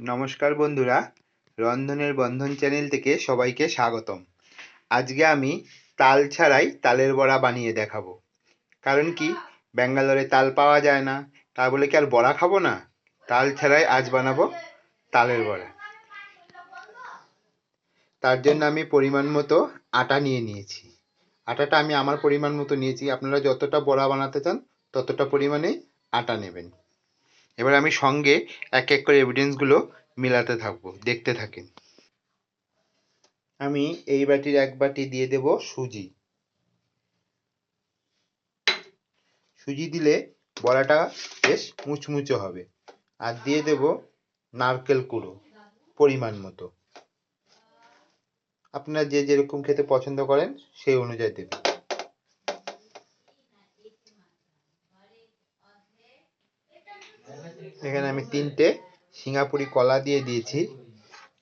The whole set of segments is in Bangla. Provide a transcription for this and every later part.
নমস্কার বন্ধুরা, রন্ধনের বন্ধন চ্যানেল থেকে সবাইকে স্বাগতম। আজকে আমি তাল ছাড়াই তালের বড়া বানিয়ে দেখাবো। কারণ কি, ব্যাঙ্গালোরে তাল পাওয়া যায় না। তা বলে কি আর বড়া খাব না? তাল ছাড়াই আজ বানাবো তালের বড়া। তার জন্য আমি পরিমাণ মতো আটা নিয়ে নিয়েছি। আটাটা আমি আমার পরিমাণ মতো নিয়েছি। আপনারা যতটা বড়া বানাতে চান, ততটা পরিমাণে আটা নেবেন। এবার আমি সঙ্গে এক এক করে এভিডেন্সগুলো মেলাতে থাকব, দেখতে থাকেন আমি এই বাটির এক বাটি দিয়ে দেব সুজি। সুজি দিলে বড়াটা বেশ মুচমুচে হবে। আর দিয়ে দেব নারকেল কুড়ো, পরিমাণ মতো। আপনারা যে যেরকম খেতে পছন্দ করেন, সেই অনুযায়ী দেবেন। এখানে আমি তিনটে সিঙ্গাপুরি কলা দিয়ে দিয়েছি।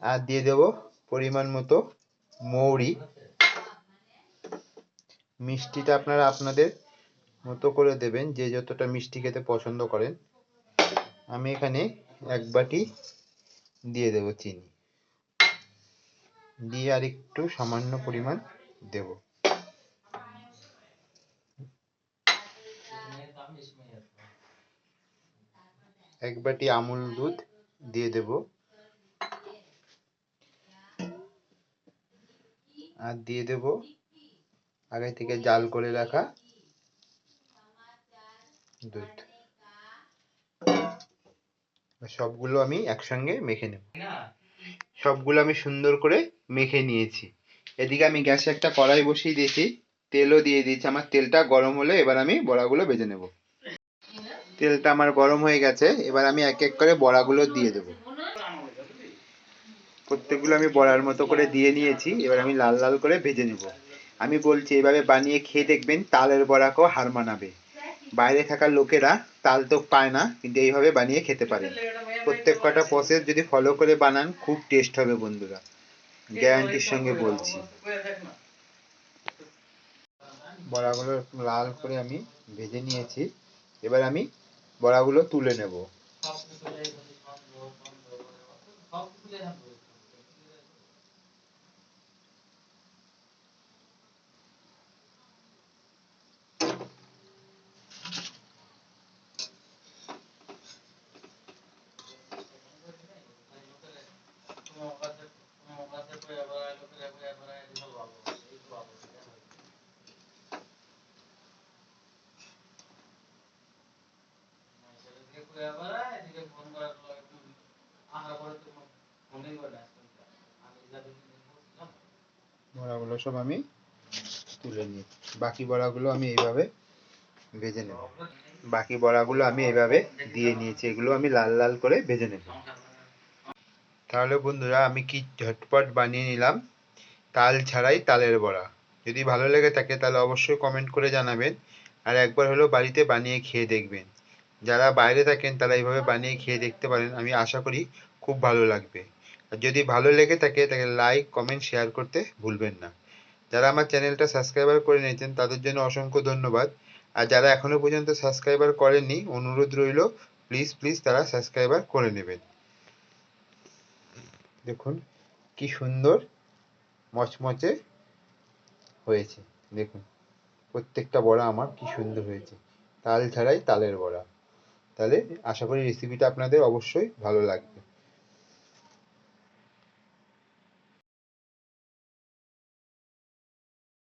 আর দিয়ে দেব পরিমাণ মতো মৌরি। মিষ্টিটা আপনারা আপনাদের মতো করে দেবেন, যে যতটা মিষ্টি খেতে পছন্দ করেন। আমি এখানে এক বাটি দিয়ে দেব চিনি। দিয়ে আর একটু সামান্য পরিমাণ দেব। এক বাটি আমুল দুধ দিয়ে দেব। আর দিয়ে দেব আগে থেকে জাল করে রাখা দুধ। সবগুলো আমি একসঙ্গে মেখে নেব। সবগুলো আমি সুন্দর করে মেখে নিয়েছি। এদিকে আমি গ্যাসে একটা কড়াই বসিয়ে দিয়েছি, তেলও দিয়ে দিয়েছি। আমার তেলটা গরম হলে এবার আমি বড়াগুলো ভেজে নেব। তেলটা আমার গরম হয়ে গেছে, এবার আমি এক এক করে বড়াগুলো দিয়ে দেবো। প্রত্যেকগুলো আমি বড়ার মতো করে দিয়ে নিয়েছি, এবার আমি লাল লাল করে ভেজে নেব। আমি বলছি, এভাবে বানিয়ে খেয়ে দেখবেন তালের বড়াকেও হার মানাবে। বাইরে থাকা লোকেরা তাল তো পায় না, কিন্তু এইভাবে বানিয়ে খেতে পারেন। প্রত্যেক কটা প্রসেস যদি ফলো করে বানান, খুব টেস্ট হবে বন্ধুরা। গ্যারান্টির সঙ্গে বলছি। বড়াগুলো লাল করে আমি ভেজে নিয়েছি। এবার আমি বড়াগুলো তুলে নেব বড়াগুলো সব আমি তুলে নিই। বাকি বড়াগুলো আমি এইভাবে ভেজে নেব। বাকি বড়াগুলো আমি এইভাবে দিয়ে নিয়েছি, এগুলো আমি লাল লাল করে ভেজে নেব। তাহলে বন্ধুরা, আমি কি ঝটপট বানিয়ে নিলাম তাল ছাড়াই তালের বড়া। যদি ভালো লেগে থাকে, তাহলে অবশ্যই কমেন্ট করে জানাবেন। আর একবার হলেও বাড়িতে বানিয়ে খেয়ে দেখবেন। যারা বাইরে থাকেন, তারা এইভাবে বানিয়ে খেয়ে দেখতে পারেন। আমি আশা করি খুব ভালো লাগবে। আর যদি ভালো লেগে থাকে, তাহলে লাইক কমেন্ট শেয়ার করতে ভুলবেন না। যারা আমার চ্যানেলটা সাবস্ক্রাইবার করে নিয়েছেন, তাদের জন্য অসংখ্য ধন্যবাদ। আর যারা এখনও পর্যন্ত সাবস্ক্রাইবার করেননি, অনুরোধ রইল প্লিজ প্লিজ তারা সাবস্ক্রাইবার করে নেবেন। দেখুন কি সুন্দর মচমচে হয়েছে। দেখুন, প্রত্যেকটা বড়া আমার কি সুন্দর হয়েছে। তাল ছাড়াই তালের বড়া। তাহলে আশা করি রেসিপিটা আপনাদের অবশ্যই ভালো লাগবে।